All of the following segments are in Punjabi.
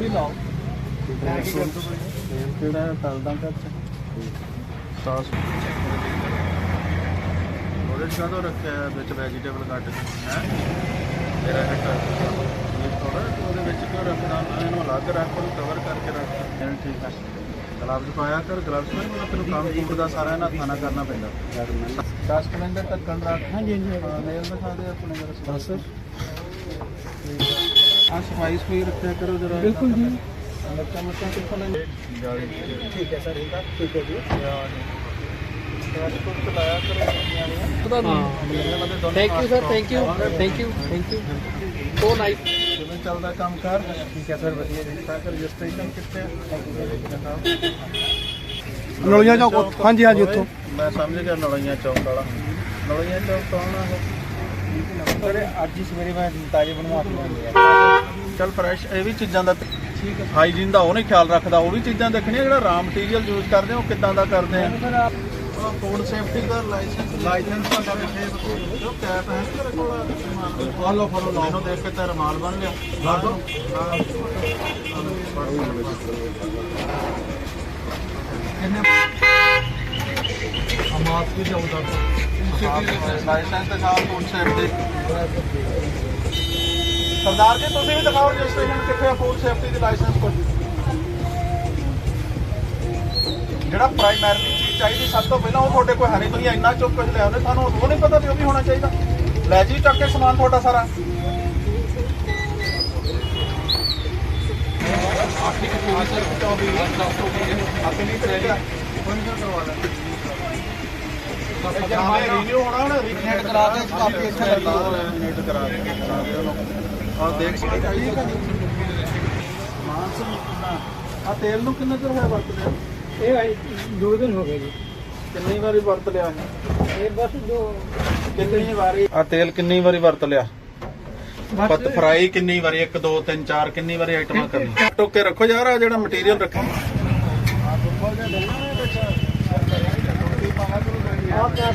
ਵੀ ਲਾਓ। ਕਿਹੜਾ ਤਲਦਾ ਕੱਚ ਸਾਸ। ਉਹਦੇ ਚ ਕਾਹਦੋਂ ਰੱਖਿਆ ਹੈ? ਵਿੱਚ ਵੈਜੀਟੇਬਲ ਕੱਟ ਕੇ। ਹੈ? ਤੇਰਾ ਹਿੱਟ ਇਹ ਥੋੜਾ ਉਹਦੇ ਵਿੱਚ ਕਿਉਂ ਰੱਖਦਾ ਮੈਂ ਇਹਨੂੰ ਅਲੱਗ ਰੱਖ ਉਹਨੂੰ ਕਵਰ ਕਰਕੇ ਰੱਖ। ਚਲ ਠੀਕ ਹੈ। ਗਲਵਜ਼ ਪਾਇਆ ਕਰ ਗਲਵਜ਼ ਨਾਲ ਮੈਨੂੰ ਤੈਨੂੰ ਕੰਮ ਕੁੰਮ ਦਾ ਸਾਰਾ ਇਹਨਾਂ ਨਾਲ ਕਰਨਾ ਪੈਂਦਾ। 10 ਮਿੰਟ ਤੱਕ ਢੱਕਣ ਰੱਖ। ਹਾਂਜੀ ਹਾਂਜੀ। ਨੇਲ ਦਿਖਾ ਦੇ ਆਪਣੇ ਜਰਾ। ਬਸ। ਆ ਸਫ਼ਾਈ ਸਫ਼ਾਈ ਰੱਖਿਆ ਕਰੋ ਜਰਾ। ਬਿਲਕੁਲ ਜੀ। ਮੱਚਾ ਮੱਚਾ ਕਿੱਥੋਂ ਲੈਂਦੇ? ਠੀਕ ਹੈ ਸਰ ਠੀਕ ਹੈ। ਜੀ। Thank you sir thank you thank you thank you so nice ਕਿਵੇਂ ਚੱਲਦਾ ਕੰਮ ਕਰ। ਠੀਕ ਹੈ ਸਰ ਵਧੀਆ ਜੀ। ਤਾਂ ਕਰ ਰਜਿਸਟ੍ਰੇਸ਼ਨ ਕਿੱਥੇ? ਨਲੀਆਂ ਚੌਕ। ਹਾਂਜੀ ਹਾਂਜੀ ਉੱਥੋਂ। ਮੈਂ ਸਮਝ ਗਿਆ ਨਲੀਆਂ ਚੌਕ ਵਾਲਾ। ਨਲੀਆਂ ਚੌਕ ਕੌਣ ਆ ਸਰ ਅੱਜ ਹੀ ਸਵੇਰੇ ਮੈਂ ਤਾਜ਼ੇ ਬਣਵਾ ਕੇ ਲਿਆਂਦੇ ਚੱਲ ਫਰੈਸ਼ ਇਹ ਵੀ ਚੀਜ਼ਾਂ ਦਾ ਠੀਕ ਹੈ ਹਾਈਜੀਨ ਦਾ ਉਹ ਨਹੀਂ ਖਿਆਲ ਰੱਖਦਾ ਉਹ ਵੀ ਚੀਜ਼ਾਂ ਦੇਖਣੀਆਂ ਜਿਹੜਾ ਰਾ ਮਟੀਰੀਅਲ ਯੂਜ਼ ਕਰਦੇ ਆ ਉਹ ਕਿੱਦਾਂ ਦਾ ਕਰਦੇ ਆ ਸਰ ਆਪ ਫੂਡ ਸੇਫਟੀ ਦਾ ਲਾਇਸੈਂਸ ਲਾਇਸੈਂਸ ਦਾ ਕਰੇ ਫੇਰ ਜੋ ਕੈਪ ਹੈ ਤੇਰੇ ਕੋਲ ਫਾਲੋ ਫਾਲੋ ਮੈਨੂੰ ਦੇਖ ਕੇ ਤੇ ਰਮਾਲ ਬਣ ਲਿਆ ਲਾ ਦੋ ਅਮਾਸ ਵੀ ਜਾਉਂਦਾ ਲਾਇਸੈਂਸ ਤੇ ਨਾਲ ਫੂਡ ਸੇਫਟੀ ਸਰਦਾਰ ਜੀ ਤੁਸੀਂ ਵੀ ਦਿਖਾਓ ਰਜਿਸਟ੍ਰੇਸ਼ਨ ਕਿੱਥੇ ਆ ਫੂਡ ਸੇਫਟੀ ਦੀ ਲਾਇਸੈਂਸ ਕੋਲ। ਜਿਹੜਾ ਪ੍ਰਾਇਮਰੀ ਚੀਜ਼ ਚਾਹੀਦੀ ਸਭ ਤੋਂ ਪਹਿਲਾਂ ਉਹ ਤੁਹਾਡੇ ਕੋਲ ਹੈ ਨਹੀਂ ਤੁਸੀਂ ਇੰਨਾ ਚੁੱਕ ਕੁਝ ਲਿਆ ਉਹਨੇ ਤੁਹਾਨੂੰ ਉਹ ਨਹੀਂ ਪਤਾ ਵੀ ਉਹ ਵੀ ਹੋਣਾ ਚਾਹੀਦਾ। ਲੈ ਜੀ ਚੱਕ ਕੇ ਸਮਾਨ ਤੁਹਾਡਾ ਸਾਰਾ। ਆਪਣੀ ਕੋਈ ਸਰ ਚੌਬੀ ਆਪਣੀ ਕਰੇਗਾ ਕੋਈ ਨਾ ਕਰਵਾ ਲੈ ਜਮਾ ਰੀਨਿਊ ਹੋਣਾ ਨਾ ਰੀਨੇਟ ਕਰਾ ਕੇ ਕਾਪੀ ਇੱਥੇ ਲਗਾ ਰੀਨੇਟ ਕਰਾ ਕੇ ਸਾਰੇ ਉਹਨੂੰ ਆ ਦੇਖ ਸਕਦੇ ਆ ਤੇਲ ਨੂੰ ਕਿੰਨਾ ਚਿਰ ਹੋਇਆ ਵਰਤਦੇ ਆ? ਇਹ ਆਈ ਦੋ ਦਿਨ ਹੋ ਗਏ ਜੀ ਕਿੰਨੀ ਵਾਰੀ ਵਰਤ ਲਿਆ? ਹੈ ਇਹ ਬਸ। ਦੋ ਕਿੰਨੀ ਵਾਰੀ ਆ ਤੇਲ ਕਿੰਨੀ ਵਾਰੀ ਵਰਤ ਲਿਆ ਪਤ ਫਰਾਈ ਕਿੰਨੀ ਵਾਰੀ? 1 2 3 4 ਕਿੰਨੀ ਵਾਰੀ ਆਈਟਮਾਂ ਕਰਨੀ? ਟੋਕੇ ਰੱਖੋ ਯਾਰ ਆ ਜਿਹੜਾ ਮਟੀਰੀਅਲ ਰੱਖਿਆ।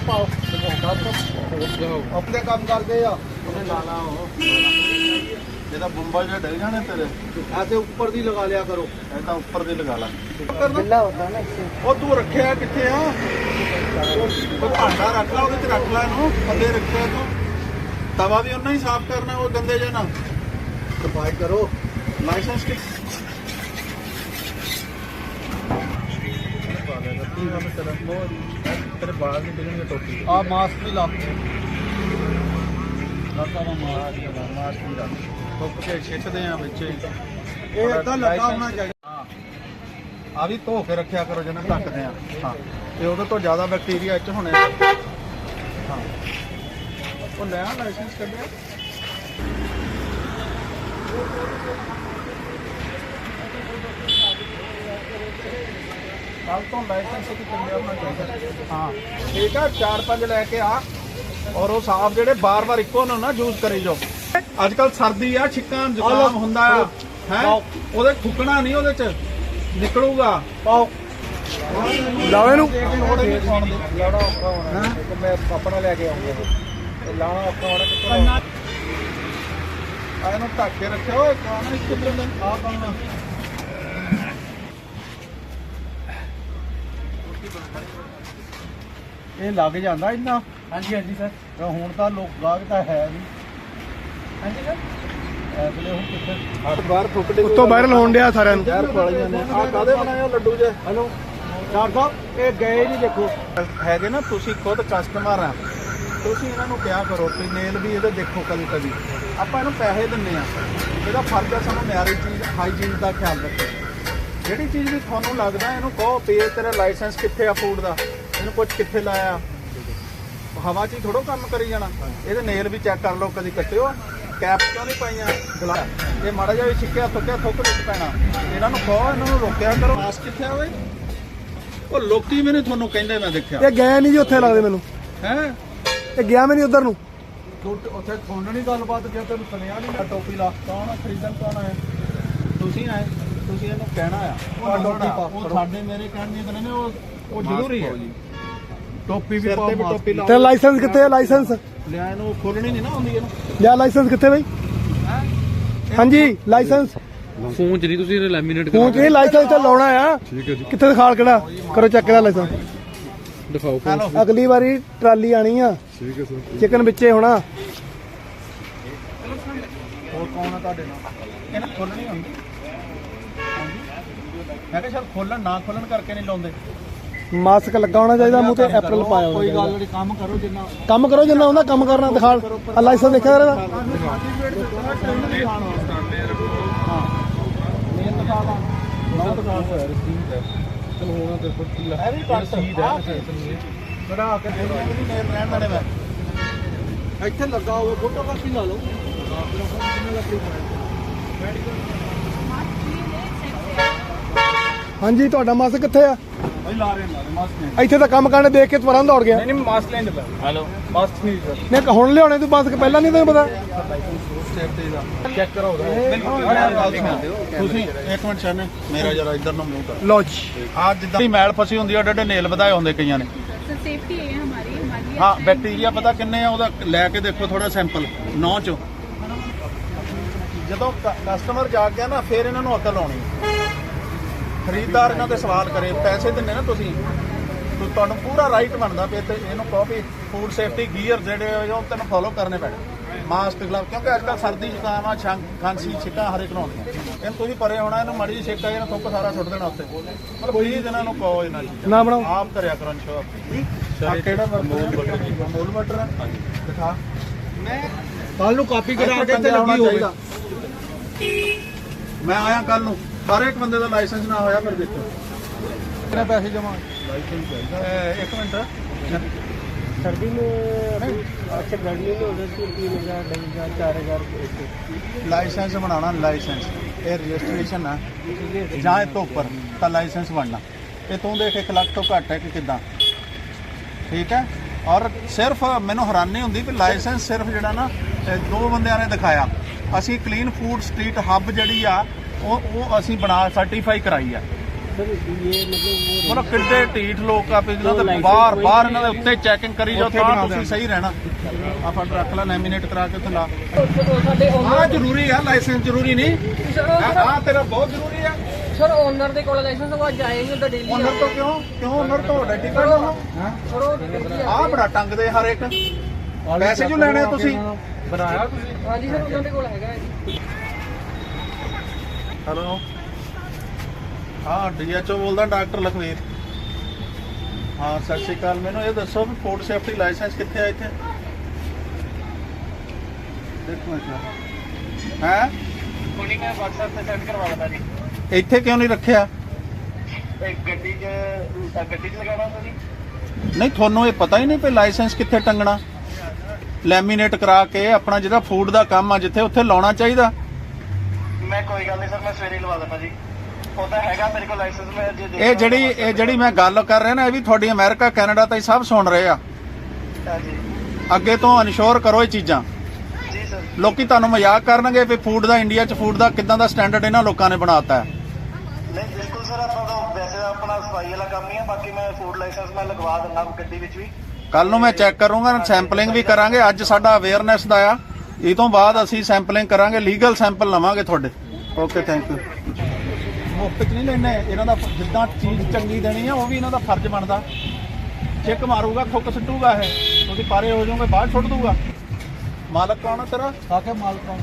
ਪਾਓ ਆਪਣੇ ਕੰਮ ਕਰਦੇ ਆ। ਉਹਨੇ ਲਾਣਾ ਉਹ ਜਿਹਦਾ ਬੰਬਾ ਜਿਹਾ ਡਲ ਜਾਣੇ ਤੇਰੇ ਆ ਤੇ ਉੱਪਰ ਦੀ ਲਗਾ ਲਿਆ ਕਰੋ। ਇਹ ਤਾਂ ਉੱਪਰ ਦੀ ਲਗਾ ਲਾ। ਬਿੱਲਾ ਹੁੰਦਾ ਨਾ ਇਸੇ ਉਹ ਤੂੰ ਰੱਖਿਆ ਕਿੱਥੇ ਆ? ਉਹ ਭਾਂਡਾ ਰੱਖ ਲਾ ਉਹਦੇ ਚ ਰੱਖ ਲਾ ਇਹਨੂੰ ਥੱਲੇ ਰੱਖਿਆ ਤੂੰ। ਤਵਾ ਵੀ ਉਹਨਾਂ ਹੀ ਸਾਫ਼ ਕਰਨਾ ਉਹ ਗੰਦੇ ਜਿਹਾ ਨਾ ਸਫ਼ਾਈ ਕਰੋ। ਲਾਇਸੈਂਸ ਕਿ? ਤੇਰੇ ਬਾਲ ਨਹੀਂ ਡਿੱਗਣਗੇ ਟੋਪੀ ਆ ਮਾਸਕ ਵੀ ਲਾ ਲੱਤਾਂ ਦਾ ਮਾਰਾ ਜੀ ਮਾਸ ਵੀ ਰੱਖ ਟੁੱਕ ਕੇ ਛਿੱਟਦੇ ਆ ਵਿੱਚ। ਇਹ ਏਦਾਂ ਲੱਗਾ ਹੋਣਾ ਚਾਹੀਦਾ। ਆ ਵੀ ਧੋ ਕੇ ਰੱਖਿਆ ਕਰੋ ਜਿਹਨਾਂ ਢੱਕਦੇ ਆ। ਹਾਂ। ਤੇ ਉਹਦੇ ਤੋਂ ਜ਼ਿਆਦਾ ਬੈਕਟੀਰੀਆ ਇੱਚ ਹੋਣੇ ਆ। ਹਾਂ। ਉਹ ਲੈ ਆ ਲਾਇਸੈਂਸ ਕੱਢਿਆ। ਕੱਲ ਤੋਂ ਲਾਇਸੈਂਸ ਇੱਕ ਚੱਲਿਆ ਹੋਣਾ ਚਾਹੀਦਾ ਹਾਂ। ਠੀਕ ਆ ਚਾਰ ਪੰਜ ਲੈ ਕੇ ਆ। ਔਰ ਉਹ ਸਾਫ਼ ਜਿਹੜੇ ਬਾਰ-ਬਾਰ ਇੱਕੋ ਨੂੰ ਨਾ ਯੂਜ਼ ਕਰੀ ਜਾਓ। ਅੱਜ ਕੱਲ ਸਰਦੀ ਆ ਛਿੱਕਾਂ ਜ਼ੁਕਾਮ ਹੁੰਦਾ ਆ। ਹੈ? ਉਹਦੇ ਥੁੱਕਣਾ ਨਹੀਂ ਉਹਦੇ ਚ ਨਿਕਲੂਗਾ। ਪਾਓ ਲਾਓ ਇਹਨੂੰ। ਲਾਉਣਾ ਔਖਾ ਹੋਣਾ। ਇੱਕ ਮੈਂ ਆਪਣਾ ਲੈ ਕੇ ਆਉਂਗਾ। ਇਹ ਲਾਣਾ ਔਖਾ ਹੋਣਾ ਕਿੱਥੋਂ ਕੰਨਾ ਆ ਇਹਨੂੰ ਢੱਕ ਕੇ ਰੱਖਿਓ ਕਾਣਾ ਇੱਕ ਦਿਨ ਆ ਪਾਉਣਾ। ਇਹ ਲੱਗ ਜਾਂਦਾ ਇੰਨਾ। ਹਾਂਜੀ ਹਾਂਜੀ ਸਰ ਤੇ ਹੁਣ ਤਾਂ ਲੋਕ ਗਾਹਕ ਤਾਂ ਹੈ ਨਹੀਂ। ਹਾਂਜੀ ਸਰ ਐਸਲੇ ਹੁਣ ਕਿੱਥੇ? ਬਾਹਰ ਫੁੱਕਦੇ ਉੱਤੋਂ ਵਾਇਰਲ ਹੋਣ ਡਿਆ ਸਾਰਿਆਂ ਨੂੰ। ਯਾਰ ਖਵਾਲੀਆਂ ਨੇ। ਆ ਕਾਦੇ ਬਣਾਏ ਆ ਲੱਡੂ ਜੇ? ਹਲੋ। ਡਾਕਟਰ ਸਾਹਿਬ ਇਹ ਗਏ ਨਹੀਂ ਦੇਖੋ। ਹੈਗੇ ਨਾ ਤੁਸੀਂ ਖੁਦ ਕਸਟਮਰ ਆ। ਤੁਸੀਂ ਇਹਨਾਂ ਨੂੰ ਕਿਹਾ ਕਰੋ ਕਿ ਨੇਲ ਵੀ ਇਹਦੇ ਦੇਖੋ ਕਦੀ ਕਦੀ। ਆਪਾਂ ਇਹਨੂੰ ਪੈਸੇ ਦਿੰਨੇ ਆ। ਇਹਦਾ ਫਰਜ਼ ਆ ਸਾਨੂੰ ਮਿਆਰੀ ਚੀਜ਼ ਹਾਈਜੀਨ ਦਾ ਖਿਆਲ ਰੱਖੋ ਜਿਹੜੀ ਚੀਜ਼ ਵੀ ਤੁਹਾਨੂੰ ਲੱਗਦਾ ਇਹਨੂੰ ਕਹੋ ਵੀ ਇਹ ਤੇਰਾ ਲਾਇਸੈਂਸ ਕਿੱਥੇ ਆ ਫੂਡ ਦਾ? ਇਹਨੂੰ ਕੁਝ ਕਿੱਥੇ ਲਾਇਆ? ਹਵਾ 'ਚ ਹੀ ਥੋੜੋ ਕੰਮ ਕਰੀ ਜਾਣਾ। ਇਹਦੇ ਨੇਲ ਵੀ ਚੈੱਕ ਕਰ ਲਓ ਕਦੀ ਕੱਟਿਓ। ਕੈਪ ਕਿਉਂ ਨਹੀਂ ਪਾਈਆਂ? ਗਲਾ ਇਹ ਮਾੜਾ ਜਿਹਾ ਵੀ ਛਿੱਕਿਆ ਥੁੱਕਿਆ ਥੁੱਕ ਨਹੀਂ ਪੈਣਾ। ਇਹਨਾਂ ਨੂੰ ਕਹੋ ਇਹਨਾਂ ਨੂੰ ਰੋਕਿਆ ਕਰੋ। ਮਾਸਕ ਕਿੱਥੇ ਆ ਓਏ? ਉਹ ਲੋਕੀ ਵੀ ਨਹੀਂ ਤੁਹਾਨੂੰ ਕਹਿੰਦੇ ਮੈਂ ਦੇਖਿਆ। ਇਹ ਗਏ ਨਹੀਂ ਜੀ ਉੱਥੇ ਲੱਗਦੇ ਮੈਨੂੰ। ਹੈ? ਇਹ ਗਿਆ ਮੈਂ ਨਹੀਂ ਉਧਰ ਨੂੰ। ਉੱਥੇ ਖੋਣਣੀ ਗੱਲਬਾਤ ਜੇ ਤੈਨੂੰ ਸੁਣਿਆ ਨਹੀਂ ਟੋਪੀ ਲਾ ਕੌਣ ਆ? ਖਰੀਦਣ ਕੌਣ ਆਇਆ? ਤੁਸੀਂ ਆਏ। ਤੁਸੀਂ ਇਹਨੂੰ ਕਹਿਣਾ ਆ। ਉਹ। ਸਾਡੇ ਮੇਰੇ ਕਹਿਣ ਦੀਆਂ ਗੱਲਾਂ ਨੇ। ਉਹ ਉਹ ਜ਼ਰੂਰੀ ਹੈ ਟੋਪੀ ਵੀ ਪਾਓ ਟੋਪੀ ਤੇ ਲਾਇਸੈਂਸ ਕਿੱਥੇ ਹੈ? ਲਾਇਸੈਂਸ? ਲਿਆ ਇਹਨੂੰ ਖੋਲਣੀ ਨਹੀਂ ਨਾ ਆਉਂਦੀ ਇਹਨੂੰ। ਲਿਆ ਲਾਇਸੈਂਸ ਕਿੱਥੇ ਬਈ? ਹਾਂਜੀ ਲਾਇਸੈਂਸ। ਫੋਨ ਚ ਨਹੀਂ ਤੁਸੀਂ ਲੈਮੀਨੇਟ ਫੋਨ 'ਚ ਇਹ ਲਾਇਸੈਂਸ ਤਾਂ ਲਾਉਣਾ ਆ। ਠੀਕ ਹੈ ਜੀ। ਕਿੱਥੇ ਦਿਖਾਲ ਕਿਹੜਾ? ਕਰੋ ਚੈੱਕ ਇਹਦਾ ਲਾਇਸੈਂਸ। ਦਿਖਾਓ ਹੈਲੋ। ਅਗਲੀ ਵਾਰੀ ਟਰਾਲੀ ਆਣੀ ਆ। ਠੀਕ ਹੈ ਸਰ। ਚਿਕਨ ਵਿੱਚੇ ਹੋਣਾ। ਹੋਰ ਕੌਣ ਆ ਤੁਹਾਡੇ ਨਾਲ? ਇਹਨਾਂ ਖੋਲਣੀ ਹੁੰਦੀ। ਹਾਂਜੀ। ਮੈਂ ਕਿਹਾ ਸ਼ਾਇਦ ਖੋਲਣ ਨਾ ਖੋਲਣ ਕਰਕੇ ਨਹੀਂ ਲਾਉਂਦੇ। ਮਾਸਕ ਲੱਗਾ ਹੋਣਾ ਚਾਹੀਦਾ ਮੂੰਹ ਤੇ ਐਪਰਲ ਪਾਇਆ ਹੋਣਾ ਕੋਈ ਗੱਲ ਨਹੀਂ ਕੰਮ ਕਰੋ ਜਿੰਨਾ ਕੰਮ ਕਰੋ ਜਿੰਨਾ ਹੁੰਦਾ ਕੰਮ ਕਰਨਾ ਦਿਖਾਲ ਆ ਲਾਇਸੈਂਸ ਦੇਖਿਆ ਇਹਦਾ? ਹਾਂ। ਮੇਨ ਦਿਖਾ ਦਾਂ ਨੌ ਦਿਖਾ ਹੋਇਆ ਚਲੋ ਹੋਣਾ ਤੇ ਫਿਰ ਕੀ ਇਹ ਵੀ ਕੱਟ ਬੜਾ ਕੇ ਦੇ ਨਹੀਂ ਨੇਲ ਰਹਿਣ ਦੇਣੇ ਮੈਂ। ਇੱਥੇ ਲੱਗਾ ਹੋਵੇ ਫੋਟੋ ਕਾਪੀ ਲਾ ਲਓ। ਹਾਂਜੀ ਤੁਹਾਡਾ ਮਾਸਕ ਕਿੱਥੇ ਆ? ਇੱਥੇ ਤਾਂ ਕੰਮ ਕਰਨ ਦੇਖ ਕੇ ਤੁਰੰਤ ਦੌੜ ਗਿਆ। ਨਹੀਂ ਨਹੀਂ ਮਾਸਕ ਲੈਣ ਦਾ ਹੈਲੋ। ਮਾਸਕ ਨਹੀਂ ਸਰ ਨਹੀਂ ਹੁਣ ਲਿਆਉਣੇ ਤੂੰ ਮਾਸਕ ਪਹਿਲਾਂ ਨਹੀਂ ਤੈਨੂੰ ਪਤਾ? ਮੈਲ ਫਸੀ ਹੁੰਦੀ ਆ ਡੱਡੇ ਨੇਲ ਵਧਾਏ ਹੁੰਦੇ ਕਈਆਂ ਨੇ। ਸੇਫਟੀ ਹੈ ਹਮਾਰੀ ਪਤਾ ਕਿੰਨੇ ਆ ਉਹਦਾ ਲੈ ਕੇ ਦੇਖੋ ਥੋੜਾ ਸੈਂਪਲ ਨੌ ਚੋਂ। ਜਦੋਂ ਕਸਟਮਰ ਜਾ ਗਿਆ ਨਾ ਫਿਰ ਇਹਨਾਂ ਨੂੰ ਅਕਲ ਆਉਣੀ। ਖਰੀਦਦਾਰ ਇਹਨਾਂ ਤੇ ਸਵਾਲ ਕਰੇ ਪੈਸੇ ਦਿੰਨੇ ਨਾ ਤੁਸੀਂ ਤਾਂ ਤੁਹਾਨੂੰ ਪੂਰਾ ਰਾਈਟ ਬਣਦਾ ਵੀ ਤੇ ਇਹਨੂੰ ਕਹੋ ਵੀ ਫੂਡ ਸੇਫਟੀ ਗੀਅਰ ਜਿਹੜੇ ਉਹ ਤੈਨੂੰ ਫੋਲੋ ਕਰਨੇ ਪੈਣੇ। ਮਾਸਕ ਗਲਵ ਕਿਉਂਕਿ ਅੱਜ ਕੱਲ੍ਹ ਸਰਦੀ ਜ਼ੁਕਾਮ ਆ ਖਾਂਸੀ ਛਿੱਕਾਂ ਹਰੇ ਘਣਾਉਂਦੀਆਂ ਇਹਨੂੰ ਤੁਸੀਂ ਪਰੇ ਹੋਣਾ ਇਹਨੂੰ ਮੜੀ ਛਿੱਕ ਇਹਨੂੰ ਥੁੱਕ ਸਾਰਾ ਸੁੱਟ ਦੇਣਾ ਉੱਤੇ ਮਤਲਬ ਪਲੀਜ਼ ਇਹਨਾਂ ਨੂੰ ਕਹੋ ਇਹਨਾਂ ਚੀਜ਼ਾਂ। ਨਾ ਬਣਾਓ। ਆਪ ਕਰਿਆ ਕਰਨ ਸ਼ੋ ਆ ਕਿਹੜਾ ਮੂਲ ਬਟਰ ਮੂਲ ਬਟਰ ਆ? ਦਿਖਾ। ਕੱਲ ਨੂੰ ਕਾਪੀ ਕਰਾ ਕੇ ਤੇ ਲੱਗੀ ਹੋਣਾ ਹੋਵੇ। ਮੈਂ ਆਇਆ ਕੱਲ ਨੂੰ। ਹਰ ਇੱਕ ਬੰਦੇ ਦਾ ਲਾਇਸੈਂਸ ਨਾ ਹੋਇਆ ਫਿਰ ਦੇਖੋ ਕਿੰਨੇ ਪੈਸੇ ਜਮਾ ਇਹ ਇੱਕ ਮਿੰਟ सर्दी में अच्छा गाड़ियों में उधर से तीन हजार ढाई हजार चार हजार ਲਾਇਸੈਂਸ ਬਣਾਉਣਾ ਲਾਇਸੈਂਸ ਇਹ ਰਜਿਸਟ੍ਰੇਸ਼ਨ ਆ ਜਾਂ ਇਹ ਤੋਂ ਉੱਪਰ ਤਾਂ ਲਾਇਸੈਂਸ ਬਣਨਾ ਇਹ ਤੂੰ ਦੇਖ 1 ਲੱਖ ਤੋਂ ਘੱਟ ਹੈ ਕਿ ਕਿਦਾਂ ਠੀਕ ਹੈ ਔਰ ਸਿਰਫ ਮੈਨੂੰ ਹੈਰਾਨੀ ਹੁੰਦੀ ਕਿ ਲਾਇਸੈਂਸ ਸਿਰਫ ਜਿਹੜਾ ਨਾ ਇਹ ਦੋ ਬੰਦਿਆਂ ਨੇ ਦਿਖਾਇਆ ਅਸੀਂ ਕਲੀਨ ਫੂਡ ਸਟਰੀਟ ਹੱਬ ਜਿਹੜੀ ਆ ਉਹ ਉਹ ਅਸੀਂ ਬਣਾ ਸਰਟੀਫਾਈ ਕਰਾਈ ਆ। ਮਤਲਬ ਕਿੱਡੇ ਢੀਠ ਲੋਕ ਆ ਪਿਛਲਾ ਤੇ ਬਾਹਰ ਬਾਹਰ ਇਹਨਾਂ ਦੇ ਉੱਤੇ ਚੈਕਿੰਗ ਕਰੀ ਜਾਓ ਤਾਂ ਤੁਸੀਂ ਸਹੀ ਰਹਿਣਾ। ਆਪਾਂ ਰੱਖ ਲਾ ਲੈਮੀਨੇਟ ਕਰਾ ਕੇ ਉੱਥੇ ਲਾ। ਆ ਜ਼ਰੂਰੀ ਆ ਲਾਇਸੈਂਸ ਜ਼ਰੂਰੀ ਨਹੀਂ। ਆ ਤੇਰਾ ਬਹੁਤ ਜ਼ਰੂਰੀ ਆ। ਸਰ ਓਨਰ ਦੇ ਕੋਲ ਲਾਇਸੈਂਸ ਉਹ ਜਾਏ ਨਹੀਂ ਉਹਦਾ ਡੇਲੀ ਓਨਰ ਤੋਂ ਕਿਉਂ? ਕਿਉਂ ਓਨਰ ਤੋਂ? ਆਈਡੈਂਟੀਫਾਈ ਨਾ ਹਾਂ ਸਰ ਉਹ ਆ। ਬੜਾ ਟੰਗਦੇ ਹਰ ਇੱਕ। ਪੈਸੇ ਜੂ ਲੈਣੇ ਤੁਸੀਂ? ਬਣਾਇਆ ਤੁਸੀਂ? ਹਾਂਜੀ ਸਰ ਉਹਨਾਂ ਦੇ ਕੋਲ ਹੈਗਾ ਹੈ ਹੈਲੋ ਹਾਂ ਡੀਐਚਓ ਬੋਲਦਾ ਡਾਕਟਰ ਲਖਵੀਰ। ਹਾਂ ਸਤਿ ਸ਼੍ਰੀ ਅਕਾਲ। ਮੈਨੂੰ ਇਹ ਦੱਸੋ ਵੀ ਫੂਡ ਸੇਫਟੀ ਲਾਇਸੈਂਸ ਕਿੱਥੇ ਆ ਇੱਥੇ? ਦੇਖੋ ਇੱਥੇ ਹੈ? ਕੋਣੀ ਮੈਂ WhatsApp ਤੇ ਸੈਂਡ ਕਰਵਾ ਦਿੰਦਾ ਜੀ। ਇੱਥੇ ਕਿਉਂ ਨਹੀਂ ਰੱਖਿਆ? ਗੱਡੀ 'ਚ ਗੱਡੀ 'ਚ ਲਗਾਉਣਾ ਸੀ ਨਹੀਂ ਤੁਹਾਨੂੰ ਇਹ ਪਤਾ ਹੀ ਨਹੀਂ ਪਈ ਲਾਇਸੈਂਸ ਕਿੱਥੇ ਟੰਗਣਾ। ਲੈਮੀਨੇਟ ਕਰਾ ਕੇ ਆਪਣਾ ਜਿਹੜਾ ਫੂਡ ਦਾ ਕੰਮ ਆ ਜਿੱਥੇ ਉੱਥੇ ਲਾਉਣਾ ਚਾਹੀਦਾ। ਮੈਂ ਕੋਈ ਗੱਲ ਨਹੀਂ ਸਰ ਮੈਂ ਸਵੇਰੇ ਲਵਾ ਦਿੰਦਾ ਜੀ। ਉਹਦਾ ਹੈਗਾ ਮੇਰੇ ਕੋਲ ਲਾਇਸੈਂਸ ਮੈਂ ਜੇ ਇਹ ਜਿਹੜੀ ਇਹ ਜਿਹੜੀ ਮੈਂ ਗੱਲ ਕਰ ਰਿਹਾ ਨਾ ਇਹ ਵੀ ਤੁਹਾਡੀ ਅਮਰੀਕਾ ਕੈਨੇਡਾ ਤਾਈਂ ਸਭ ਸੁਣ ਰਹੇ ਆ। ਅੱਗੇ ਤੋਂ ਇਨਸ਼ੋਰ ਕਰੋ ਇਹ ਚੀਜ਼ਾਂ। ਜੀ ਸਰ। ਲੋਕੀ ਤੁਹਾਨੂੰ ਮਜ਼ਾਕ ਕਰਨਗੇ ਵੀ ਫੂਡ ਦਾ ਇੰਡੀਆ 'ਚ ਫੂਡ ਦਾ ਕਿੱਦਾਂ ਦਾ ਸਟੈਂਡਰਡ ਇਹਨਾਂ ਲੋਕਾਂ ਨੇ ਬਣਾਤਾ ਹੈ। ਨਹੀਂ ਬਿਲਕੁਲ ਸਰ ਆਪਾਂ ਤਾਂ ਵੈਸੇ ਤਾਂ ਆਪਣਾ ਸਫ਼ਾਈ ਵਾਲਾ ਕੰਮ ਹੀ ਹੈ ਬਾਕੀ ਮੈਂ ਫੂਡ ਲਾਇਸੈਂਸ ਮੈਂ ਲਗਵਾ ਦਿੰਦਾ ਗੱਡੀ ਵਿੱਚ ਵੀ। ਕੱਲ ਨੂੰ ਮੈਂ ਚੈੱਕ ਕਰੂੰਗਾ ਸੈਂਪਲਿੰਗ ਵੀ ਕਰਾਂਗੇ ਅੱਜ ਸਾਡਾ ਅਵੇਅਰਨੈਸ ਦਾ ਆ। ਇਹ ਤੋਂ ਬਾਅਦ ਅਸੀਂ ਸੈਂਪਲਿੰਗ ਕਰਾਂਗੇ ਲੀਗਲ ਸੈਂਪਲ ਲਵਾਂਗੇ ਤੁਹਾਡੇ। ਓਕੇ ਥੈਂਕ ਯੂ ਮੁਫਤ 'ਚ ਨਹੀਂ ਲੈਣੇ ਇਹਨਾਂ ਦਾ ਜਿੱਦਾਂ ਚੀਜ਼ ਚੰਗੀ ਦੇਣੀ ਆ ਉਹ ਵੀ ਇਹਨਾਂ ਦਾ ਫਰਜ਼ ਬਣਦਾ। ਚੈੱਕ ਮਾਰੂਗਾ ਥੁੱਕ ਸੁੱਟੂਗਾ ਇਹ। ਤੁਸੀਂ ਪਾਰੇ ਹੋ ਜਾਓਗੇ ਬਾਹਰ ਸੁੱਟ ਦੂਗਾ। ਮਾਲਕ ਕੌਣ ਆ ਤੇਰਾ? ਕਾਕੇ ਮਾਲ ਕੌਣ?